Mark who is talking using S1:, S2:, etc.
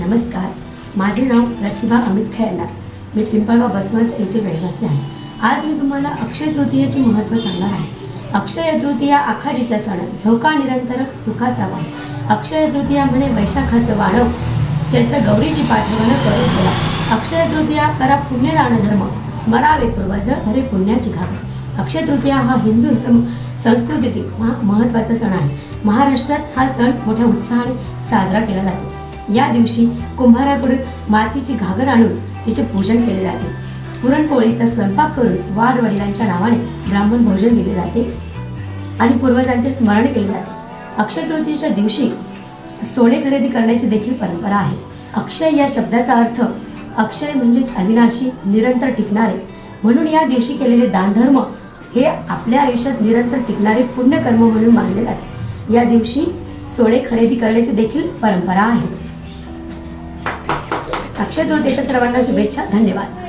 S1: नमस्कार. माझे नाव प्रतिभा अमित खैरनार मी पिंपळगाव बसवंत येथील रहिवासी आहे. आज मी तुम्हाला अक्षय तृतीयेचे महत्त्व सांगणार आहे. अक्षय तृतीया आखाजीचा सण झोका निरंतरक सुखाचा वाण अक्षय तृतीया म्हणे वैशाखाचं वाणव चैत्र गौरीची पाठवण करून चला. अक्षय तृतीया करा पुण्यदान धर्म. स्मरावे पूर्वज हरे पुण्याची घाव अक्षय तृतीया हा हिंदू धर्म संस्कृतीतील हा महत्त्वाचा सण आहे. महाराष्ट्रात हा सण मोठ्या उत्साहाने साजरा केला जातो. या दिवशी कुंभाराकडून मातीची घागर आणून तिचे पूजन केले जाते. पुरणपोळीचा स्वयंपाक करून वाड वडिलांच्या नावाने ब्राह्मण भोजन दिले जाते आणि पूर्वजांचे स्मरण केले जाते. अक्षय तृतीयेच्या दिवशी सोने खरेदी करण्याची देखील परंपरा आहे. अक्षय या शब्दाचा अर्थ अक्षय म्हणजेच अविनाशी निरंतर टिकणारे. म्हणून या दिवशी केलेले दानधर्म हे आपल्या आयुष्यात निरंतर टिकणारे पुण्यकर्म म्हणून मानले जाते. या दिवशी सोने खरेदी करण्याची देखील परंपरा आहे. अक्षय देश सर्वांना शुभेच्छा. धन्यवाद.